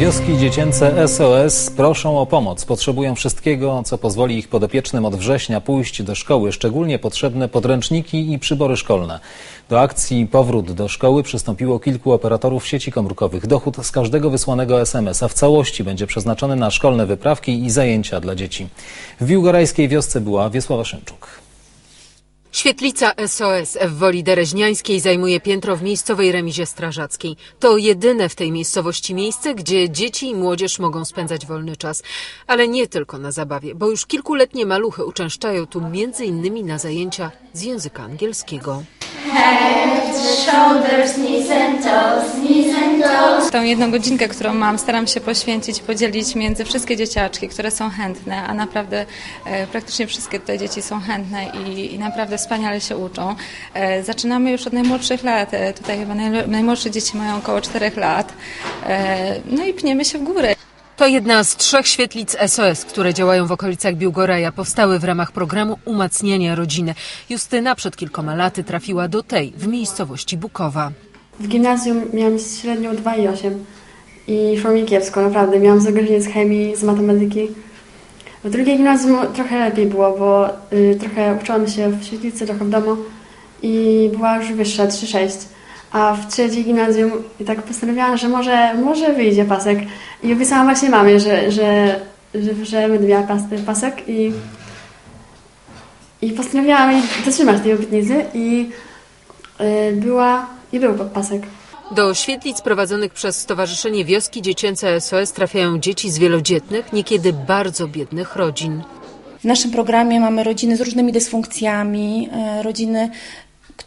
Wioski dziecięce SOS proszą o pomoc. Potrzebują wszystkiego, co pozwoli ich podopiecznym od września pójść do szkoły. Szczególnie potrzebne podręczniki i przybory szkolne. Do akcji Powrót do szkoły przystąpiło kilku operatorów sieci komórkowych. Dochód z każdego wysłanego SMS-a w całości będzie przeznaczony na szkolne wyprawki i zajęcia dla dzieci. W biłgorajskiej wiosce była Wiesława Szymczuk. Świetlica SOS w Woli Dereźniańskiej zajmuje piętro w miejscowej remizie strażackiej. To jedyne w tej miejscowości miejsce, gdzie dzieci i młodzież mogą spędzać wolny czas. Ale nie tylko na zabawie, bo już kilkuletnie maluchy uczęszczają tu między innymi na zajęcia z języka angielskiego. Tą jedną godzinkę, którą mam, staram się poświęcić podzielić między wszystkie dzieciaczki, które są chętne, a naprawdę e, praktycznie wszystkie te dzieci są chętne i, i naprawdę wspaniale się uczą. E, zaczynamy już od najmłodszych lat. E, tutaj chyba najmłodsze dzieci mają około 4 lat. E, no i pniemy się w górę. To jedna z trzech świetlic SOS, które działają w okolicach Biłgoraja. Powstały w ramach programu umacniania rodziny. Justyna przed kilkoma laty trafiła do tej w miejscowości Bukowa. W gimnazjum miałam średnią 2,8 i szło mi kiepsko, naprawdę. Miałam zagrożenie z chemii, z matematyki. W drugiej gimnazjum trochę lepiej było, bo y, trochę uczyłam się w świetlicy, trochę w domu i była już wyższa, 3,6. A w trzeciej gimnazjum i tak postanowiłam, że może, może wyjdzie pasek. I obiecałam właśnie mamie, że, że, że, że będę miała pas, pasek i, i postanowiłam jej dotrzymać tej obietnicy i y, była, i był pasek. Do świetlic prowadzonych przez Stowarzyszenie Wioski Dziecięce SOS trafiają dzieci z wielodzietnych, niekiedy bardzo biednych rodzin. W naszym programie mamy rodziny z różnymi dysfunkcjami, e, rodziny,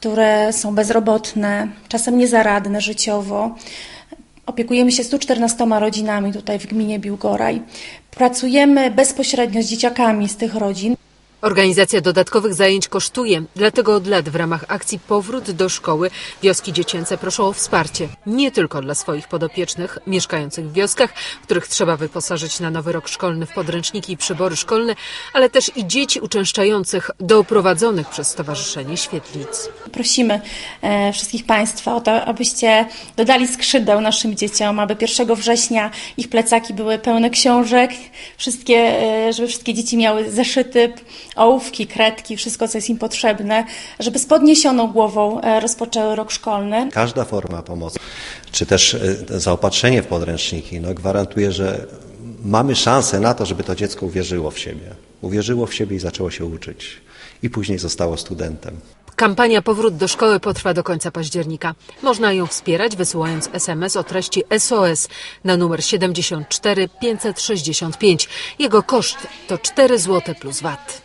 które są bezrobotne, czasem niezaradne życiowo. Opiekujemy się 114 rodzinami tutaj w gminie Biłgoraj. Pracujemy bezpośrednio z dzieciakami z tych rodzin. Organizacja dodatkowych zajęć kosztuje, dlatego od lat w ramach akcji Powrót do szkoły wioski dziecięce proszą o wsparcie. Nie tylko dla swoich podopiecznych mieszkających w wioskach, których trzeba wyposażyć na nowy rok szkolny w podręczniki i przybory szkolne, ale też i dzieci uczęszczających do prowadzonych przez Stowarzyszenie Świetlic. Prosimy e, wszystkich Państwa o to, abyście dodali skrzydeł naszym dzieciom, aby 1 września ich plecaki były pełne książek, wszystkie, e, żeby wszystkie dzieci miały zeszyty, ołówki, kredki, wszystko, co jest im potrzebne, żeby z podniesioną głową e, rozpoczęły rok szkolny. Każda forma pomocy, czy też e, zaopatrzenie w podręczniki, no, gwarantuje, że mamy szansę na to, żeby to dziecko uwierzyło w siebie. Uwierzyło w siebie i zaczęło się uczyć. I później zostało studentem. Kampania Powrót do szkoły potrwa do końca października. Można ją wspierać wysyłając SMS o treści SOS na numer 74 565. Jego koszt to 4 zł plus VAT.